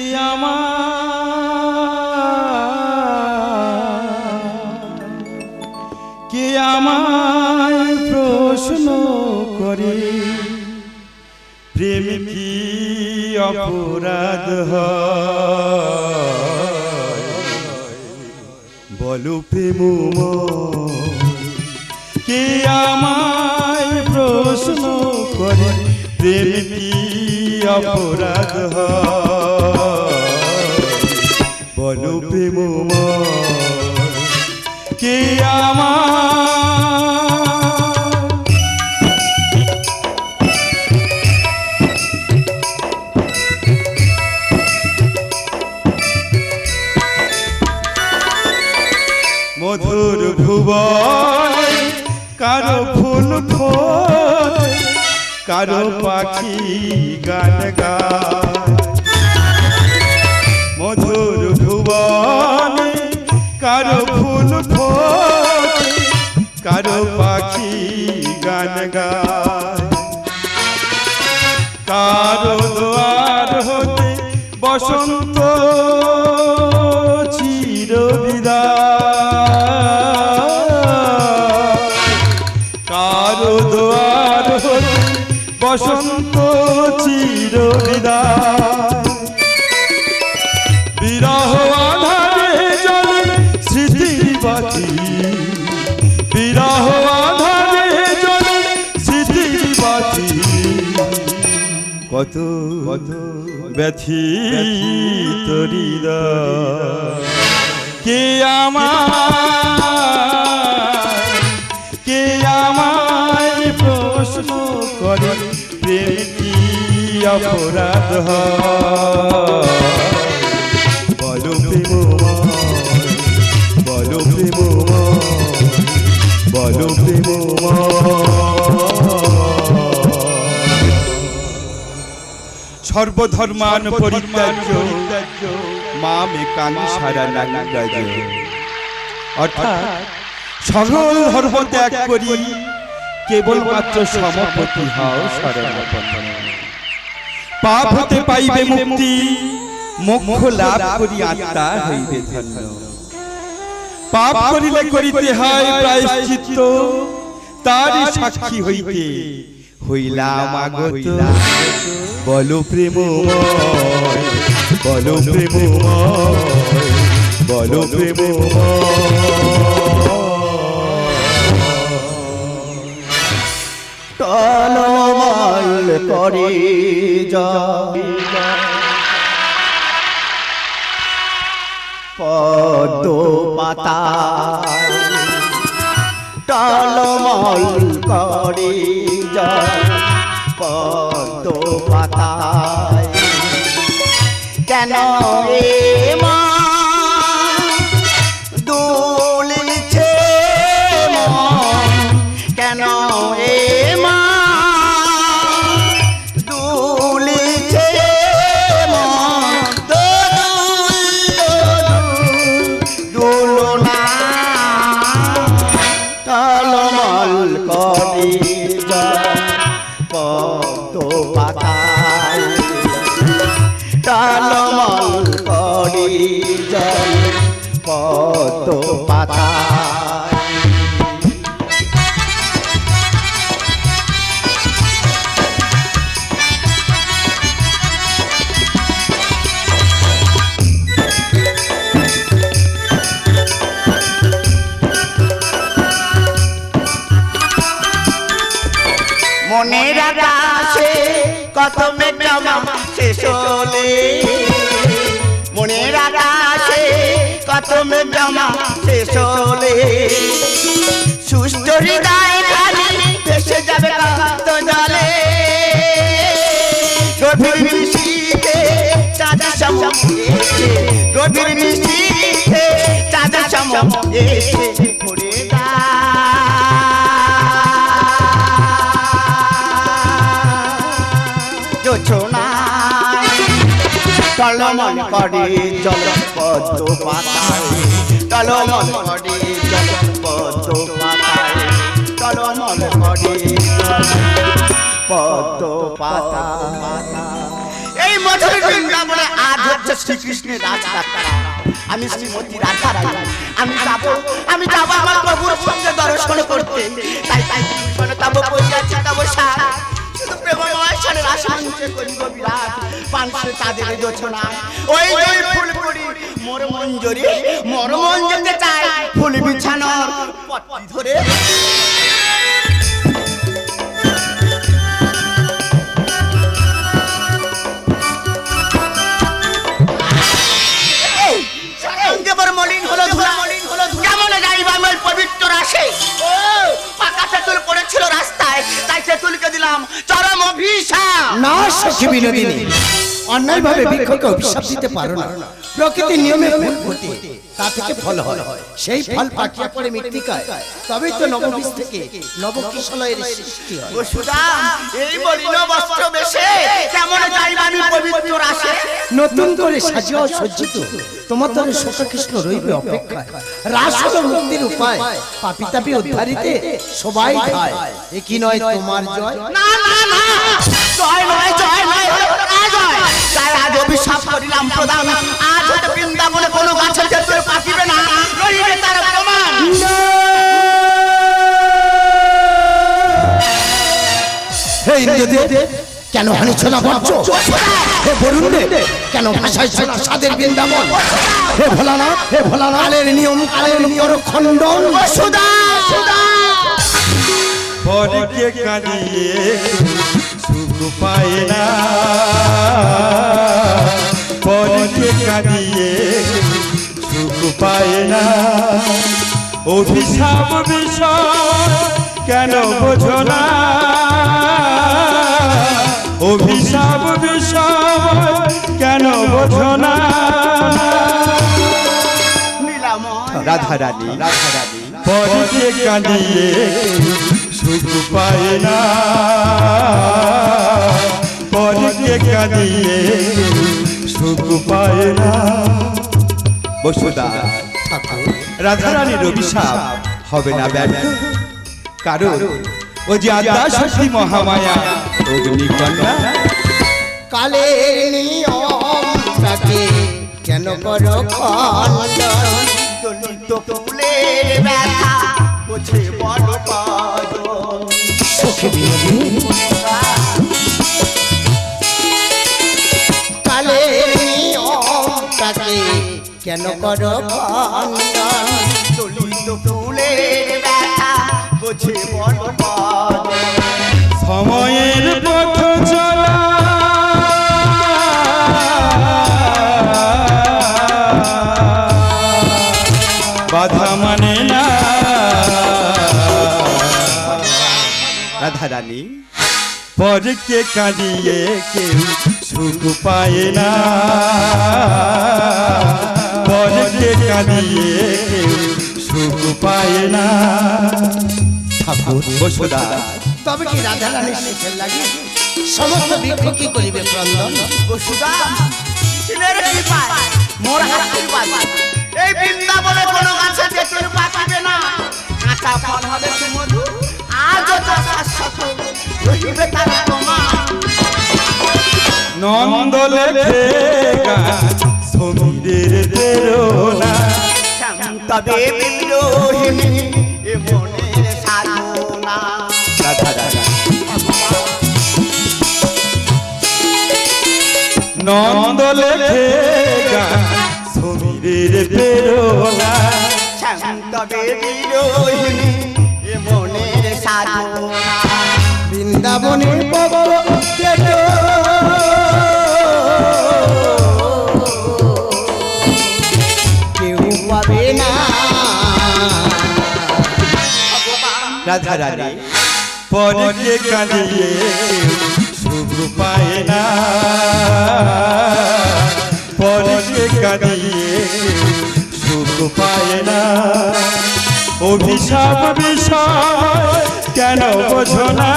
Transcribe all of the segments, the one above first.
আমার? কে আমায় প্রশ্ন করে? প্রেম কি অপরাধ বলো প্রেম কে আমায় প্রশ্ন করে? প্রেম কি অপরাধ হয়? বলো প্রেম কে আমার? মধুর ভুবন কারও ফুল কারও পাখি গান গায়। গান গায় কারও দোয়ার হতে বসন্ত চির কারও দোয়ার হতে বসন্ত চির কত কত ব্যথি তরিদা কে আমার কে আমায় প্রশ্ন করে, প্রেম অপরাধ? বলো প্রেমময় বলো প্রেমময় বলো প্রেমময় সর্বধর্মান পরিত্যাজ্য। মামে কান সারা নাগাজ অর্থাৎ সকল ধর্ম ত্যাগ করি কেবলমাত্র সমপতি হও শরণাপন্ন। পাপ হতে পাইবে মুক্তি মোক্ষ লাভ করি আত্মা হইবে ধন্য। পাপ করিলে করিতে হয় প্রায়শ্চিত্ত। তারই সাক্ষী হইতে। হইলাম আগত বলো প্রেমময় বলো প্রেমময় বলো প্রেমময় টলমল করে যা। পদ্ম পাতা টলমল করে যা পদ্ম পাতায়। কেন টলমল করে কত মেঘমা শেষ হলে মনের আকাশে কত মেঘমা শেষ হলে সুস্থ হৃদয় খালি ভেসে যাবে কত জলে। গভীর মিশিতে চাঁদা এসে গভীর মিশিতে চাঁদা সম টলমল করে জল পদ্ম পাতায় টলমল করে জল পদ্ম পাতায় জল পদ্ম পাতা এই মধুর বৃন্দাবনে আজ হচ্ছে শ্রীকৃষ্ণের রাজযাত্রা। আমি শ্রীমতী রাধা আমি যাব, আমি আমার প্রভুর সঙ্গে দর্শন করতে। তাই তাই শোনো সার। শুধু প্রেমময় সারের আশাঞ্চে করিব বিরাট পাংশে তাদের যোচনা ওই ওই ফুল করি মোর মঞ্জরি মোর মন যেতে চাই ফুল বিছানোর পত্তি ধরে। দিলাম চরম অভিশাপ। না সখী বিনোদিনী অন্যায়ভাবে বৃক্ষকে অভিশাপ দিতে পারো না। প্রকৃতির নিয়মে ভুল ফোটে তা থেকে ফল হয়। সেই ফল পাকিয়া পড়ে মৃত্তিকায়। তবেই তো নববীজ থেকে নবকিশলয়ের সৃষ্টি হয়। এই মলিন বস্ত্র বেশে কেমন যাইব আমি পবিত্র রাশে? নতুন করে সাজিয়া সজ্জিত। তোমার দ্বারা সখা কৃষ্ণ রইবে অপেক্ষায়। রাস হলো মুক্তির উপায়। পাপি তাপি উদ্ধারিতে সবাই খায় এ কি নয় তোমার জয়? না না না। জয় নয় জয় নয় আজ হয় তাই আজ অভিশাপ করিলাম প্রদান। কেন হানিছ না বঞ্চ হে বরুণ দেব কেন ভাষাইছ না সাদের বৃন্দাবন? হে ভোলানাথ হে ভোলানাথ কালের নিয়ম কালের নিয়ম। খণ্ডন সুদা সুদা পরকে কাঁদিয়ে সুখ পায় না। পরকে কাঁদিয়ে সুখ পায় না। অভিশাপ বিষয় কেন বোঝো না? বিষয় কেন বোঝো না? রাধা রানী রাধা রানী পরকে কাঁদিয়ে সুখ পায় না। পরকে কাঁদিয়ে সুখ পায় না। বসুদা রাধা রানীর অভিশাপ হবে না ব্যর্থ কারণ ও যে আদ্যা শক্তি মহামায়া। অগ্নিকন্যা কালের নিয়ম তাকে কেন করো খণ্ডন দলিত ফুলের ব্যথা বোঝে বড় পাগল। সখী কালের নিয়ম তাকে কেন করো খণ্ডন দলিত ফুলের ব্যথা বোঝে বড় পাগল। রানী। পরকে কাঁদিয়ে কেউ সুখ পায় না। পরকে কাঁদিয়ে কেউ সুখ পায় না। ঠাকুর বসুদা তবে কি রাধা রানীর সুখের লাগে সমস্ত বৃক্ষ কি করিবে ক্রন্দন বসুদা মোর আশীর্বাদ নন্দ লেখে গান সমীরের প্রেরণা তবে বিদ্রোহিণী এ মনের সাধনা নন্দ লেখে গান সমীরের প্রেরণা তবে বিদ্রোহিণী এ মনের সাধনা বৃন্দাবনের পব রাধা রানী পরকে কাঁদিয়ে সুখ পায় না। পরকে কাঁদিয়ে সুখ পায় না। অভিশাপ বিষয় কেন বোঝো না?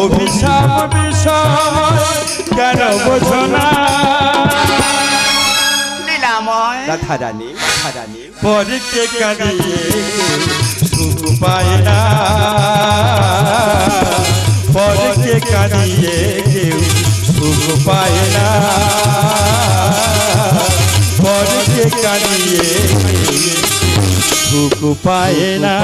অভিশাপ বিষয় কেন বোঝো না? লীলাময় রাধা রানী রাধা রানী পরকে কাঁদিয়ে সুখ পায় না। পরকে কাঁদিয়ে কেউ সুখ পায় না। পরকে কাঁদিয়ে সুখ পায় না।